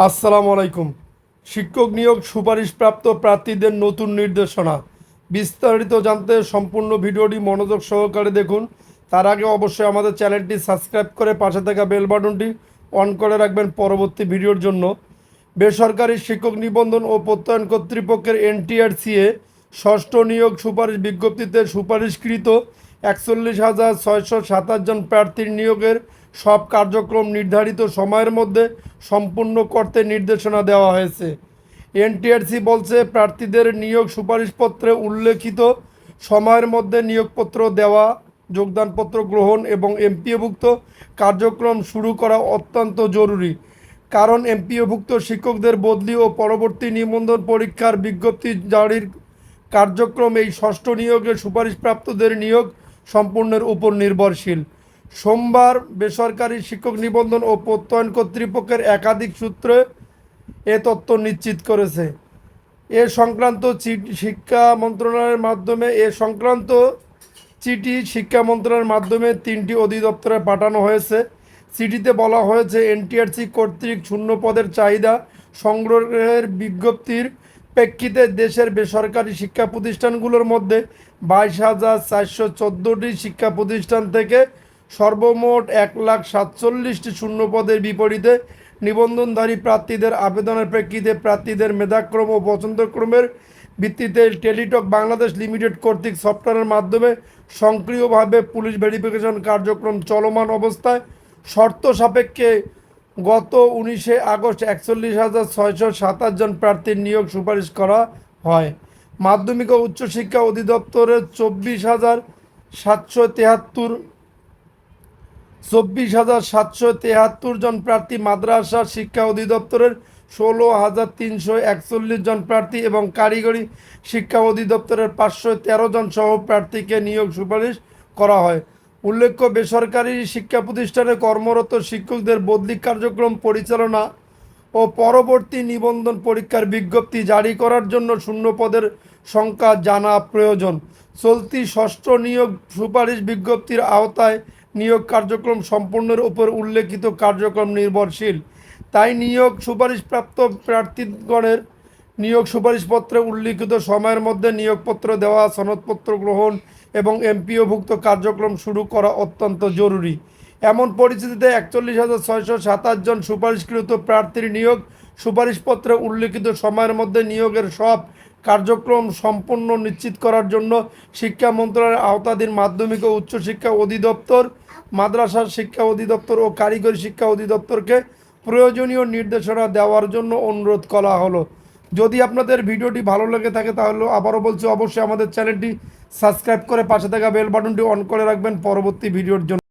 আসসালামু আলাইকুম। শিক্ষক নিয়োগ সুপারিশপ্রাপ্ত প্রার্থীদের নতুন নির্দেশনা। বিস্তারিত জানতে সম্পূর্ণ ভিডিওটি মনোযোগ সহকারে দেখুন। তার আগে অবশ্যই আমাদের চ্যানেলটি সাবস্ক্রাইব করে পাশে থাকা বেল বাটনটি অন করে রাখবেন পরবর্তী ভিডিওর জন্য। বেসরকারি শিক্ষক নিবন্ধন ও প্রত্যয়ন কর্তৃপক্ষের এনটিআরসিএ ষষ্ঠ নিয়োগ সুপারিশ বিজ্ঞপ্তিতে সুপারিশকৃত একচল্লিশ হাজার ছয়শো সাতাশ জন প্রার্থীর নিয়োগের সব কার্যক্রম নির্ধারিত সময়ের মধ্যে সম্পূর্ণ করতে নির্দেশনা দেওয়া হয়েছে। এনটিআরসি বলছে, প্রার্থীদের নিয়োগ সুপারিশপত্রে উল্লেখিত সময়ের মধ্যে নিয়োগপত্র দেওয়া, যোগদানপত্র গ্রহণ এবং এমপিওভুক্ত কার্যক্রম শুরু করা অত্যন্ত জরুরি। কারণ এমপিওভুক্ত শিক্ষকদের বদলি ও পরবর্তী নিবন্ধন পরীক্ষার বিজ্ঞপ্তি জারির কার্যক্রম এই ষষ্ঠ নিয়োগের সুপারিশপ্রাপ্তদের নিয়োগ সম্পূর্ণের উপর নির্ভরশীল। সোমবার বেসরকারি শিক্ষক নিবন্ধন ও প্রত্যয়ন কর্তৃপক্ষের একাধিক সূত্রে এ তথ্য নিশ্চিত করেছে। এ সংক্রান্ত শিক্ষা মন্ত্রণালয়ের মাধ্যমে, এ সংক্রান্ত চিঠি শিক্ষা মন্ত্রণালয়ের মাধ্যমে তিনটি অধিদপ্তরে পাঠানো হয়েছে। চিঠিতে বলা হয়েছে, এনটিআরসি কর্তৃক শূন্য পদের চাহিদা সংগ্রহের বিজ্ঞপ্তির প্রেক্ষিতে দেশের বেসরকারি শিক্ষা প্রতিষ্ঠানগুলোর মধ্যে বাইশ হাজার চারশো চোদ্দোটি শিক্ষা প্রতিষ্ঠান থেকে সর্বমোট এক লাখ সাতচল্লিশটি শূন্য পদের বিপরীতে নিবন্ধনধারী প্রার্থীদের আবেদনের প্রেক্ষিতে প্রার্থীদের মেধাক্রম ও পছন্দক্রমের ভিত্তিতে টেলিটক বাংলাদেশ লিমিটেড কর্তৃক সফটওয়্যারের মাধ্যমে সক্রিয়ভাবে পুলিশ ভেরিফিকেশন কার্যক্রম চলমান অবস্থায় শর্ত সাপেক্ষে গত উনিশে আগস্ট একচল্লিশ হাজার ছয়শো সাতাশ জন প্রার্থীর নিয়োগ সুপারিশ করা হয়। মাধ্যমিক ও উচ্চশিক্ষা অধিদপ্তরের চব্বিশ হাজার সাতশো তেহাত্তর চব্বিশ হাজার সাতশো তেহাত্তর জন প্রার্থী মাদ্রাসা শিক্ষা অধিদপ্তরের, ষোলো হাজার তিনশো একচল্লিশ জন প্রার্থী এবং কারিগরি শিক্ষা অধিদপ্তরের পাঁচশো তেরো জন সহ প্রার্থীকে নিয়োগ সুপারিশ করা হয়। উল্লেখ্য, বেসরকারি শিক্ষা প্রতিষ্ঠানে কর্মরত শিক্ষকদের বদলি কার্যক্রম পরিচালনা ও পরবর্তী নিবন্ধন পরীক্ষার বিজ্ঞপ্তি জারি করার জন্য শূন্য পদের সংখ্যা জানা প্রয়োজন। চলতি ষষ্ঠ নিয়োগ সুপারিশ বিজ্ঞপ্তির আওতায় নিয়োগ কার্যক্রম সম্পূর্ণের উপর উল্লেখিত কার্যক্রম নির্ভরশীল। তাই নিয়োগ সুপারিশপ্রাপ্ত প্রার্থীগণের নিয়োগ সুপারিশপত্রে উল্লিখিত সময়ের মধ্যে নিয়োগপত্র দেওয়া, সনদপত্র গ্রহণ এবং এমপিওভুক্ত কার্যক্রম শুরু করা অত্যন্ত জরুরি। এমন পরিস্থিতিতে একচল্লিশ হাজার ছয়শো সাতাশ জন সুপারিশকৃত প্রার্থীর নিয়োগ সুপারিশপত্রে উল্লিখিত সময়ের মধ্যে নিয়োগের সব কার্যক্রম সম্পূর্ণ নিশ্চিত করার জন্য শিক্ষা মন্ত্রণালয়ের আওতাধীন মাধ্যমিক ও উচ্চশিক্ষা অধিদপ্তর, মাদ্রাসা শিক্ষা অধিদপ্তর ও কারিগরি শিক্ষা অধিদপ্তরকে প্রয়োজনীয় নির্দেশনা দেওয়ার জন্য অনুরোধ করা হলো। যদি আপনাদের ভিডিওটি ভালো লেগে থাকে তাহলে আবারও বলছি, অবশ্যই আমাদের চ্যানেলটি সাবস্ক্রাইব করে পাশে থাকা বেল বাটনটি অন করে রাখবেন। পরবর্তী ভিডিওর জন্য